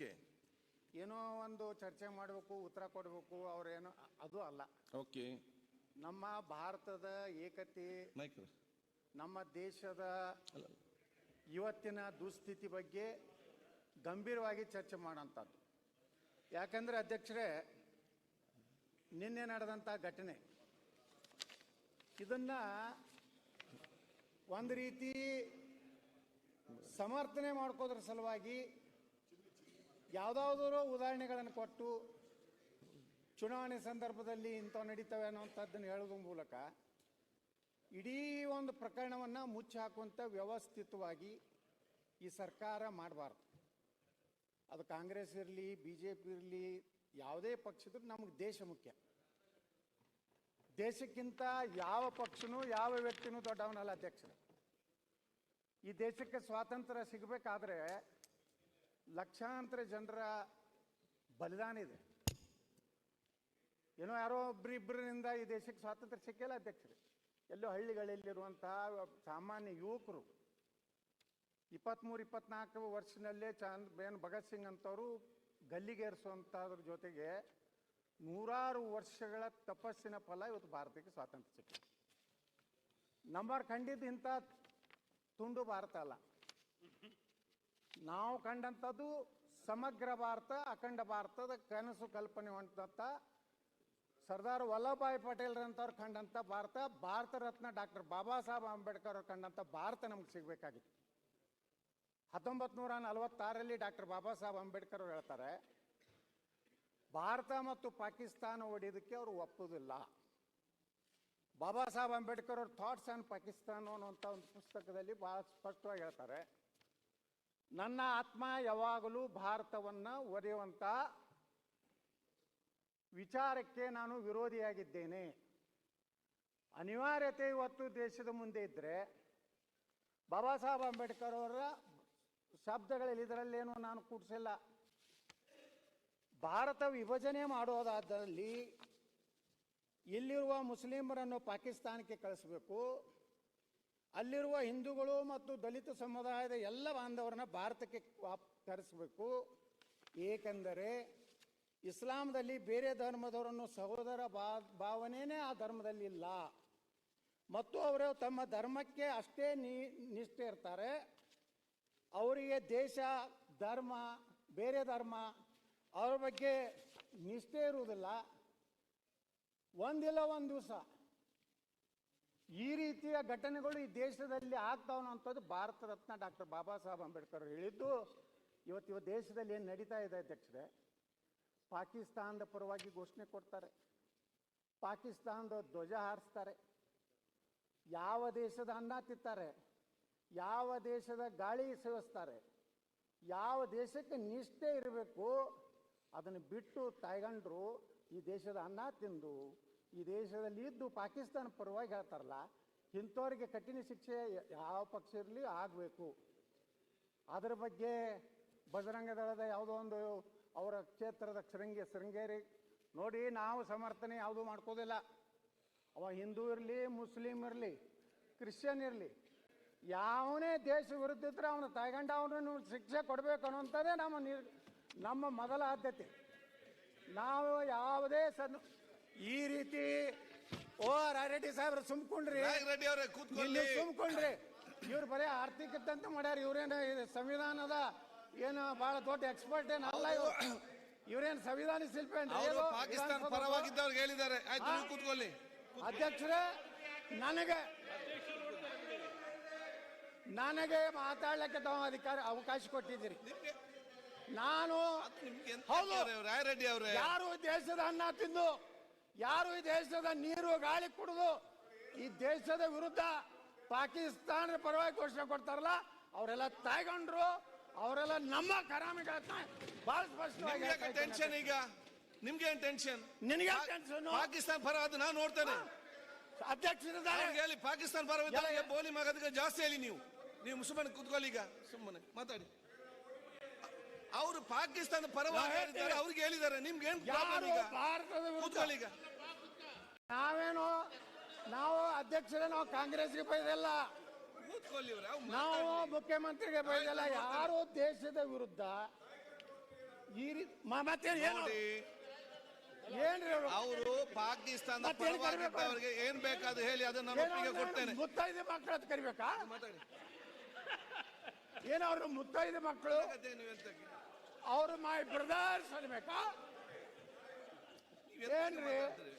Okay ಏನೋ ಒಂದು ಚರ್ಚೆ ಮಾಡಬೇಕು ಉತ್ತರ ಕೊಡಬೇಕು ಅವ್ರೇನೋ ಅದು ಅಲ್ಲ. ಓಕೆ. ನಮ್ಮ ಭಾರತದ ಏಕತೆ ಮೈಕ್ ನಮ್ಮ ದೇಶದ ಇವತ್ತಿನ ದುಸ್ಥಿತಿ ಬಗ್ಗೆ ಗಂಭೀರವಾಗಿ ಚರ್ಚೆ ಮಾಡೋಂಥದ್ದು. ಯಾಕಂದ್ರೆ ಅಧ್ಯಕ್ಷರೇ ನಿನ್ನೆ ನಡೆದಂಥ ಘಟನೆ. ಇದನ್ನ ಒಂದು ರೀತಿ ಸಮರ್ಥನೆ ಮಾಡ್ಕೋದ್ರ ಸಲುವಾಗಿ ಯಾವುದಾದ್ರೂ ಉದಾಹರಣೆಗಳನ್ನು ಕೊಟ್ಟು ಚುನಾವಣೆ ಸಂದರ್ಭದಲ್ಲಿ ಇಂಥವು ನಡೀತವೆ ಅನ್ನೋಂಥದ್ದನ್ನು ಹೇಳೋದ್ರ ಮೂಲಕ ಇಡೀ ಒಂದು ಪ್ರಕರಣವನ್ನು ಮುಚ್ಚಿ ಹಾಕುವಂಥ ವ್ಯವಸ್ಥಿತವಾಗಿ ಈ ಸರ್ಕಾರ ಮಾಡಬಾರ್ದು. ಅದು ಕಾಂಗ್ರೆಸ್ ಇರಲಿ ಬಿ ಜೆ ಪಿ ಇರಲಿ, ಯಾವುದೇ ಪಕ್ಷದ್ರು ನಮಗೆ ದೇಶ ಮುಖ್ಯ. ದೇಶಕ್ಕಿಂತ ಯಾವ ಪಕ್ಷನೂ, ಯಾವ ವ್ಯಕ್ತಿನೂ ದೊಡ್ಡವನಲ್ಲ ಅಧ್ಯಕ್ಷರು. ಈ ದೇಶಕ್ಕೆ ಸ್ವಾತಂತ್ರ್ಯ ಸಿಗಬೇಕಾದ್ರೆ ಲಕ್ಷಾಂತರ ಜನರ ಬಲಿದಾನ ಇದೆ. ಏನೋ ಯಾರೋ ಒಬ್ಬರಿಬ್ಬರಿಂದ ಈ ದೇಶಕ್ಕೆ ಸ್ವಾತಂತ್ರ್ಯ ಸಿಕ್ಕಿಲ್ಲ ಅಧ್ಯಕ್ಷರು. ಎಲ್ಲೋ ಹಳ್ಳಿಗಳಲ್ಲಿರುವಂತಹ ಸಾಮಾನ್ಯ ಯುವಕರು ಇಪ್ಪತ್ತ್ಮೂರು ಇಪ್ಪತ್ನಾಲ್ಕು ವರ್ಷದಲ್ಲೇ ಚಾಂದ್, ಬೇನ್ ಭಗತ್ ಸಿಂಗ್ ಅಂತವರು ಗಲ್ಲಿಗೇರಿಸುವಂಥದ್ರ ಜೊತೆಗೆ ನೂರಾರು ವರ್ಷಗಳ ತಪಸ್ಸಿನ ಫಲ ಇವತ್ತು ಭಾರತಕ್ಕೆ ಸ್ವಾತಂತ್ರ್ಯ ಸಿಕ್ಕಿದೆ. ನಂಬರ್ ಖಂಡಿತ ಇಂಥ ತುಂಡು ಭಾರತ ಅಲ್ಲ. ನಾವು ಕಂಡಂಥದ್ದು ಸಮಗ್ರ ಭಾರತ, ಅಖಂಡ ಭಾರತದ ಕನಸು ಕಲ್ಪನೆ ಹೊಂದಂಥ ಸರ್ದಾರ್ ವಲ್ಲಭಭಾಯಿ ಪಟೇಲ್ರಂಥವ್ರು ಕಂಡಂಥ ಭಾರತ ಭಾರತ ರತ್ನ ಡಾಕ್ಟರ್ ಬಾಬಾ ಸಾಹೇಬ್ ಅಂಬೇಡ್ಕರ್ ಅವ್ರು ಕಂಡಂಥ ಭಾರತ ನಮ್ಗೆ ಸಿಗಬೇಕಾಗಿತ್ತು ಹತ್ತೊಂಬತ್ತು ನೂರ ನಲವತ್ತಾರರಲ್ಲಿ ಡಾಕ್ಟರ್ ಬಾಬಾ ಸಾಹೇಬ್ ಅಂಬೇಡ್ಕರ್ ಅವ್ರು ಹೇಳ್ತಾರೆ, ಭಾರತ ಮತ್ತು ಪಾಕಿಸ್ತಾನ ಒಡೆಯೋದಕ್ಕೆ ಅವರು ಒಪ್ಪುದಿಲ್ಲ. ಬಾಬಾ ಸಾಹೇಬ್ ಅಂಬೇಡ್ಕರ್ ಅವ್ರ ಥಾಟ್ಸ್ ಆನ್ ಪಾಕಿಸ್ತಾನ ಅನ್ನುವಂಥ ಒಂದು ಪುಸ್ತಕದಲ್ಲಿ ಭಾಳ ಸ್ಪಷ್ಟವಾಗಿ ಹೇಳ್ತಾರೆ ನನ್ನ ಆತ್ಮ ಯಾವಾಗಲೂ ಭಾರತವನ್ನು ಒರೆಯುವಂಥ ವಿಚಾರಕ್ಕೆ ನಾನು ವಿರೋಧಿಯಾಗಿದ್ದೇನೆ. ಅನಿವಾರ್ಯತೆ ಇವತ್ತು ದೇಶದ ಮುಂದೆ ಇದ್ದರೆ ಬಾಬಾ ಸಾಹೇಬ್ ಅಂಬೇಡ್ಕರ್ ಅವರ ಶಬ್ದಗಳಲ್ಲಿ ಇದರಲ್ಲೇನು ನಾನು ಕೂಡಿಸಿಲ್ಲ. ಭಾರತ ವಿಭಜನೆ ಮಾಡೋದಾದಲ್ಲಿ ಇಲ್ಲಿರುವ ಮುಸ್ಲಿಮರನ್ನು ಪಾಕಿಸ್ತಾನಕ್ಕೆ ಕಳಿಸಬೇಕು. ಅಲ್ಲಿರುವ ಹಿಂದೂಗಳು ಮತ್ತು ದಲಿತ ಸಮುದಾಯದ ಎಲ್ಲ ಬಾಂಧವರನ್ನ ಭಾರತಕ್ಕೆ ವಾಪ್ ತರಿಸಬೇಕು ಏಕೆಂದರೆ ಇಸ್ಲಾಂದಲ್ಲಿ ಬೇರೆ ಧರ್ಮದವರನ್ನು ಸಹೋದರ ಭಾವನೆಯೇ ಆ ಧರ್ಮದಲ್ಲಿ ಇಲ್ಲ. ಮತ್ತು ಅವರು ತಮ್ಮ ಧರ್ಮಕ್ಕೆ ಅಷ್ಟೇ ನಿಷ್ಠೆ ಇರ್ತಾರೆ. ಅವರಿಗೆ ದೇಶ, ಧರ್ಮ, ಬೇರೆ ಧರ್ಮ, ಅವ್ರ ಬಗ್ಗೆ ನಿಷ್ಠೆ ಇರುವುದಿಲ್ಲ. ಒಂದಿಲ್ಲ ಒಂದು ದಿವಸ. ಈ ರೀತಿಯ ಘಟನೆಗಳು ಈ ದೇಶದಲ್ಲಿ ಆಗ್ತಾವ ಅನ್ನೋಂಥದ್ದು ಭಾರತ ರತ್ನ ಡಾಕ್ಟರ್ ಬಾಬಾ ಸಾಹೇಬ್ ಅಂಬೇಡ್ಕರ್ ಹೇಳಿದ್ದು. ಇವತ್ತು ಇವತ್ತು ದೇಶದಲ್ಲಿ ಏನು ನಡೀತಾ ಇದೆ ಅಧ್ಯಕ್ಷರೇ? ಪಾಕಿಸ್ತಾನದ ಪರವಾಗಿ ಘೋಷಣೆ ಕೊಡ್ತಾರೆ. ಪಾಕಿಸ್ತಾನದ ಧ್ವಜ ಹಾರಿಸ್ತಾರೆ. ಯಾವ ದೇಶದ ಅನ್ನ ತಿತ್ತಾರೆ ಯಾವ ದೇಶದ ಗಾಳಿ ಸೇವಿಸ್ತಾರೆ ಯಾವ ದೇಶಕ್ಕೆ ನಿಷ್ಠೆ ಇರಬೇಕು? ಅದನ್ನು ಬಿಟ್ಟು ತಾಯ್ಗಂಡ್ರು ಈ ದೇಶದ ಅನ್ನ ತಿಂದು ಈ ದೇಶದಲ್ಲಿ ಇದ್ದು ಪಾಕಿಸ್ತಾನ ಪರವಾಗಿ ಹೇಳ್ತಾರಲ್ಲ, ಇಂಥವ್ರಿಗೆ ಕಠಿಣ ಶಿಕ್ಷೆ ಯಾವ ಪಕ್ಷ ಇರಲಿ ಆಗಬೇಕು. ಅದರ ಬಗ್ಗೆ ಬಜರಂಗ ದಳದ ಯಾವುದೋ ಒಂದು ಅವರ ಕ್ಷೇತ್ರದ ಶೃಂಗೇ, ಶೃಂಗೇರಿ, ನೋಡಿ ನಾವು ಸಮರ್ಥನೆ ಯಾವುದು ಮಾಡ್ಕೋದಿಲ್ಲ. ಅವ ಹಿಂದೂ ಇರಲಿ, ಮುಸ್ಲಿಂ ಇರಲಿ, ಕ್ರಿಶ್ಚಿಯನ್ ಇರಲಿ, ಯಾವನೇ ದೇಶ ವಿರುದ್ಧ ಇದ್ರೆ ಅವನ ತಾಯ್ಗಂಡ ಅವನನ್ನು ಶಿಕ್ಷೆ ಕೊಡಬೇಕು ಅನ್ನೋಂಥದ್ದೇ ನಮ್ಮ ನಿರ್ ನಮ್ಮ ಮೊದಲ ಆದ್ಯತೆ. ನಾವು ಯಾವುದೇ ಸನ್, ಈ ರೀತಿ ಓ ಸಾಹೇಬ್ರ ಸುಮ್ಕೊಂಡ್ರಿ. ರೆಡ್ಡಿ ಅವರೇ ಇಲ್ಲಿ ಕೂತ್ಕೊಳ್ಳಿ ಸುಮ್ಕೊಂಡ್ರಿ. ಇವ್ರು ಬರೀ ಆರ್ಥಿಕತೆ ಅಂತ ಮಾಡ್ಯಾರ. ಇವ್ರೇನು ಇದು ಸಂವಿಧಾನದ ಏನು ಬಹಳ ದೊಡ್ಡ ಎಕ್ಸ್ಪರ್ಟ್ ಏನ್ ಅಲ್ಲ ಇವ್ರು. ಇವ್ರೇನ್ ಸಂವಿಧಾನ ಶಿಲ್ಪಿ ಏನ್ರಿ? ಅವರು ಇದು? ಪಾಕಿಸ್ತಾನ ವಿಧಾನಸೌಧ ಪರವಾಗಿದ್ದವ್ರಿಗೆ ಹೇಳಿದ್ದಾರೆ. ಆಯ್ತು ನೀವು ಕೂತ್ಕೊಳ್ಳಿ. ಅಧ್ಯಕ್ಷರೇ ನನಗೆ ನನಗೆ ಮಾತಾಡ್ಲಿಕ್ಕೆ ತಾವು ಅಧಿಕಾರ ಅವಕಾಶ ಕೊಟ್ಟಿದ್ದೀರಿ. ನಿಮ್ಗೆ? ನಾನು ನಿಮ್ಗೆ ಎಂತ ಹೌದು. ರಾಯ್ ರಾಯರೆಡ್ಡಿ ಅವರೇ. ಯಾರು ದೇಶದ ಅನ್ನ ತಿಂದು ಯಾರು ಈ ದೇಶದ ನೀರು ಗಾಳಿ ಕುಡಿದು ಈ ದೇಶದ ವಿರುದ್ಧ ಪಾಕಿಸ್ತಾನದ ಪರವಾಗಿ ಘೋಷಣೆ ಕೊಡ್ತಾರಲ್ಲ ಅವರೆಲ್ಲ ತಾಯ್ಗೊಂಡ್ರು ಅವರೆಲ್ಲ ನಮ್ಮ ಕರಾಮಿಗಳನ್ನ ಬಹಳ ಸ್ಪಷ್ಟವಾಗಿ ಟೆನ್ಷನ್ ಈಗ? ನಿಮ್ಗೆ ಏನ್ ಟೆನ್ಷನ್ ನಿನಗೆ ಟೆನ್ಷನ್ ಪಾಕಿಸ್ತಾನ ಪರ ಅದು ನಾನು ನೋಡ್ತೇನೆ. ಅಧ್ಯಕ್ಷರಿದ್ದಾರೆ ಹೇಳಿ ಪಾಕಿಸ್ತಾನ ಪರ ಬೋಲಿ ಮಗದಿಗೆ ಜಾಸ್ತಿ ಹೇಳಿ ನೀವು. ನೀವು ಸುಮ್ಮನೆ ಕೂತ್ಕೊಳ್ಳಿ ಈಗ. ಸುಮ್ಮನೆ ಮಾತಾಡಿ. ಅವರು ಪಾಕಿಸ್ತಾನ ಪರವಾಗಿ ಹೇಳಿದ್ದಾರೆ. ಅವ್ರಿಗೆ ಹೇಳಿದ್ದಾರೆ. ನಿಮ್ಗೆ ಏನ್ ಪ್ರಾಬ್ಲಮ್ ಈಗ? ಭಾರತದ ವಿರುದ್ಧ ಕೂತ್ಕೊಳ್ಳಿ ಈಗ ನಾವೇನು ನಾವು ಅಧ್ಯಕ್ಷರೇ ನಾವು ಕಾಂಗ್ರೆಸ್ಗೆ ಬೈದಲ್ಲ ನಾವು. ಮುಖ್ಯಮಂತ್ರಿಗೆ ಬೈದಲ್ಲ ಯಾರು ದೇಶದ ವಿರುದ್ಧ ಈ ರೀತಿ ಏನು ಏನ್ರಿ ಅವ್ರು? ಅವರು ಪಾಕಿಸ್ತಾನ ಕರಿಬೇಕು? ಏನ್ ಬೇಕಾದ್ರು ಹೇಳಿ ಅದನ್ನ ನಾನು ಏನೋ ಒಪ್ಪಿಗೆ ಅವ್ರನ್ನ ಕೊಡ್ತೇನೆ ಮುತ್ತೈದೆ ಮಕ್ಕಳು ಅಂತ ಕರಿಬೇಕಾ ಮಾತಾಡಿ ಏನೋ ಮುತ್ತೈದು ಮುತ್ತೈದೆ ಮಕ್ಕಳು ಅದೇ? ಅವ್ರು ಮೈ ಬ್ರದರ್ಸ್ ಅನ್ಬೇಕಾ ಏನ್ರಿ? ಮಾತಾಡ್ತೀರಿ?